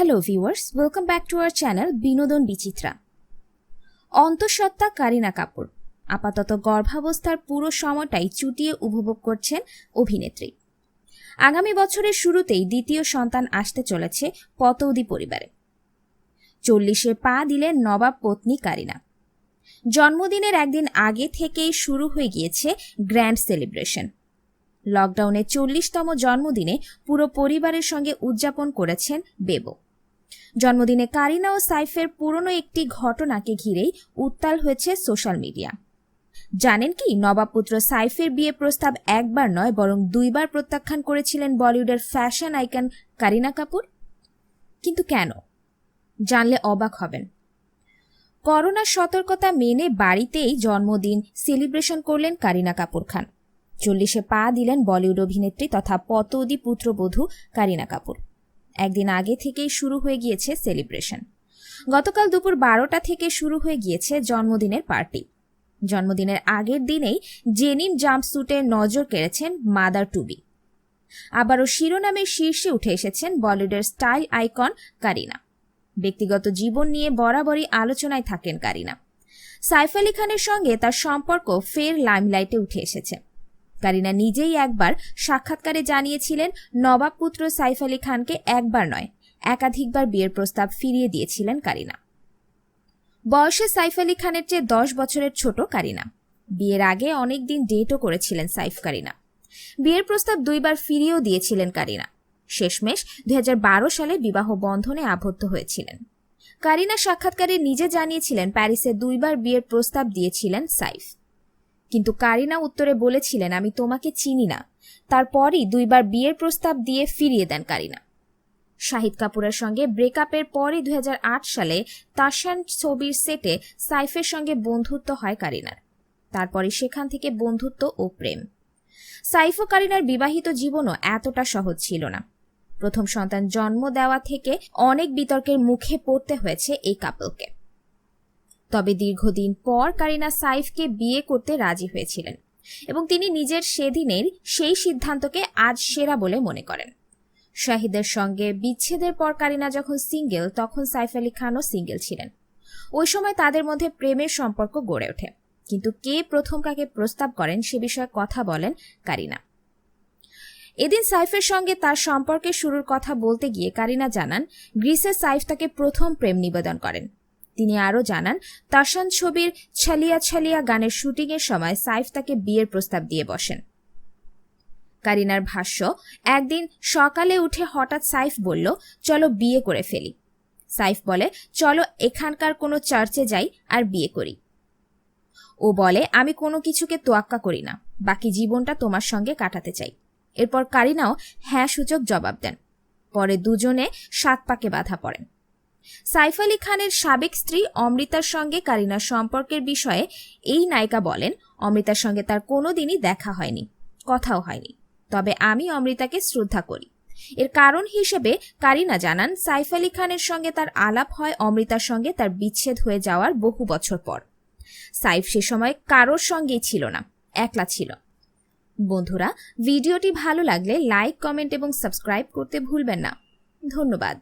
Hello viewers welcome back to our channel Binodon Bichitra অন্তঃসত্ত্বা কারিনা কাপুর আপাতত গর্ভাবস্থার পুরো সময়টাই চুটিয়ে উপভোগ করছেন অভিনেত্রী। আগামী বছরের শুরুতেই দ্বিতীয় সন্তান আসতে চলেছে পতৌদি পরিবারে। চল্লিশে পা দিলেন নবাব পত্নী কারিনা। জন্মদিনের একদিন আগে থেকেই শুরু হয়ে গিয়েছে গ্র্যান্ড সেলিব্রেশন। লকডাউনে চল্লিশতম জন্মদিনে পুরো পরিবারের সঙ্গে উদযাপন করেছেন বেবো। জন্মদিনে কারিনা ও সাইফের পুরনো একটি ঘটনাকে ঘিরেই উত্তাল হয়েছে সোশ্যাল মিডিয়া। জানেন কি নবাবপুত্র সাইফের বিয়ে প্রস্তাব একবার নয়, বরং দুইবার প্রত্যাখ্যান করেছিলেন বলিউডের ফ্যাশন আইকন কারিনা কাপুর? কিন্তু কেন? জানলে অবাক হবেন। করোনার সতর্কতা মেনে বাড়িতেই জন্মদিন সেলিব্রেশন করলেন কারিনা কাপুর খান। চল্লিশে পা দিলেন বলিউড অভিনেত্রী তথা পতৌদি পুত্রবধূ কারিনা কাপুর। একদিন আগে থেকেই শুরু হয়ে গিয়েছে সেলিব্রেশন। গতকাল দুপুর বারোটা থেকে শুরু হয়ে গিয়েছে জন্মদিনের পার্টি। জন্মদিনের আগের দিনেই জেনিম জাম্পস্যুটে নজর কেড়েছেন মাদার টুবি। আবারও শিরোনামের শীর্ষে উঠে এসেছেন বলিউডের স্টাইল আইকন কারিনা। ব্যক্তিগত জীবন নিয়ে বরাবরই আলোচনায় থাকেন কারিনা। সাইফ আলী খানের সঙ্গে তার সম্পর্ক ফের লাইমলাইটে উঠে এসেছে। কারিনা নিজেই একবার সাক্ষাৎকারে জানিয়েছিলেন, নবাব পুত্র সাইফ আলী খানকে একবার নয়, একাধিকবার বিয়ের প্রস্তাব ফিরিয়ে দিয়েছিলেন কারিনা। বয়সে সাইফ আলী খানের চেয়ে দশ বছরের ছোট কারিনা। বিয়ের আগে অনেকদিন ডেটও করেছিলেন সাইফ কারিনা। বিয়ের প্রস্তাব দুইবার ফিরিয়েও দিয়েছিলেন কারিনা। শেষমেশ দুই হাজার বারো সালে বিবাহ বন্ধনে আবদ্ধ হয়েছিলেন। কারিনা সাক্ষাৎকারে নিজে জানিয়েছিলেন প্যারিসে দুইবার বিয়ের প্রস্তাব দিয়েছিলেন সাইফ। কিন্তু কারিনা উত্তরে বলেছিলেন, আমি তোমাকে চিনি না। তারপরই দুইবার বিয়ের প্রস্তাব দিয়ে ফিরিয়ে দেন কারিনা। শাহিদ কাপুরের সঙ্গে ব্রেকআপের পরে দুই সালে তাসান ছবির সেটে সাইফের সঙ্গে বন্ধুত্ব হয় কারিনার। তারপরে সেখান থেকে বন্ধুত্ব ও প্রেম। সাইফ ও কারিনার বিবাহিত জীবনও এতটা সহজ ছিল না। প্রথম সন্তান জন্ম দেওয়া থেকে অনেক বিতর্কের মুখে পড়তে হয়েছে এই কাপলকে তবে দীর্ঘদিন পর কারিনা সাইফকে বিয়ে করতে রাজি হয়েছিলেন এবং তিনি নিজের সেদিনের সেই সিদ্ধান্তকে আজ সেরা বলে মনে করেন। শাহিদের সঙ্গে বিচ্ছেদের পর কারিনা যখন সিঙ্গেল, তখন সাইফ আলী খানও সিঙ্গেল ছিলেন। ওই সময় তাদের মধ্যে প্রেমের সম্পর্ক গড়ে ওঠে। কিন্তু কে প্রথম কাকে প্রস্তাব করেন সে বিষয়ে কথা বলেন কারিনা। এদিন সাইফের সঙ্গে তার সম্পর্কের শুরুর কথা বলতে গিয়ে কারিনা জানান গ্রিসে সাইফ তাকে প্রথম প্রেম নিবেদন করেন। তিনি আরও জানান তাসান ছবির ছালিয়া ছালিয়া গানের শুটিংয়ের সময় সাইফ তাকে বিয়ের প্রস্তাব দিয়ে বসেন। কারিনার ভাষ্য, একদিন সকালে উঠে হঠাৎ সাইফ বলল, চলো বিয়ে করে ফেলি। সাইফ বলে, চলো এখানকার কোনো চার্চে যাই আর বিয়ে করি। ও বলে, আমি কোনো কিছুকে তোয়াক্কা করি না, বাকি জীবনটা তোমার সঙ্গে কাটাতে চাই। এরপর কারিনাও হ্যাঁ সূচক জবাব দেন। পরে দুজনে সাত পাকে বাধা পড়েন। সাইফ আলী খানের সাবেক স্ত্রী অমৃতার সঙ্গে কারিনার সম্পর্কের বিষয়ে এই নায়িকা বলেন, অমৃতার সঙ্গে তার কোনো দিনই দেখা হয়নি, কথাও হয়নি। তবে আমি অমৃতাকে শ্রদ্ধা করি। এর কারণ হিসেবে কারিনা জানান, সাইফ আলী খানের সঙ্গে তার আলাপ হয় অমৃতার সঙ্গে তার বিচ্ছেদ হয়ে যাওয়ার বহু বছর পর। সাইফ সে সময় কারোর সঙ্গেই ছিল না, একলা ছিল। বন্ধুরা, ভিডিওটি ভালো লাগলে লাইক, কমেন্ট এবং সাবস্ক্রাইব করতে ভুলবেন না। ধন্যবাদ।